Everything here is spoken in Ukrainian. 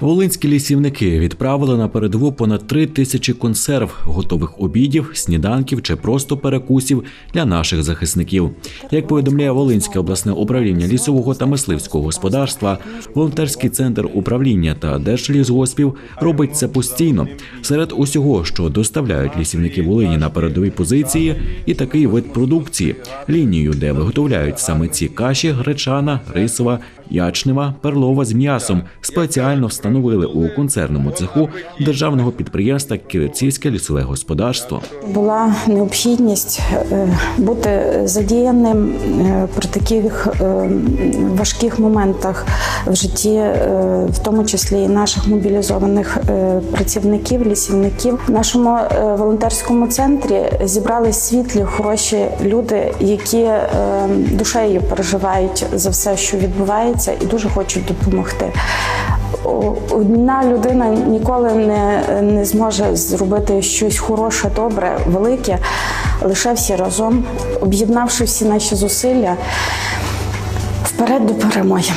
Волинські лісівники відправили на передову понад три тисячі консерв, готових обідів, сніданків чи просто перекусів для наших захисників. Як повідомляє Волинське обласне управління лісового та мисливського господарства, волонтерський центр управління та держлісгоспів робить це постійно. Серед усього, що доставляють лісівники Волині на передові позиції, і такий вид продукції лінію, де виготовляють саме ці каші, гречана, рисова, ячнева, перлова з м'ясом, спеціально встановили у концерному цеху державного підприємства Ківерцівське лісове господарство. Була необхідність е, бути задіяним е, при таких е, важких моментах в житті, в тому числі і наших мобілізованих працівників, лісівників. В нашому волонтерському центрі зібрались світлі, хороші люди, які душею переживають за все, що відбувається, і дуже хочуть допомогти. Одна людина ніколи не, не зможе зробити щось хороше, добре, велике, лише всі разом, об'єднавши всі наші зусилля вперед до перемоги.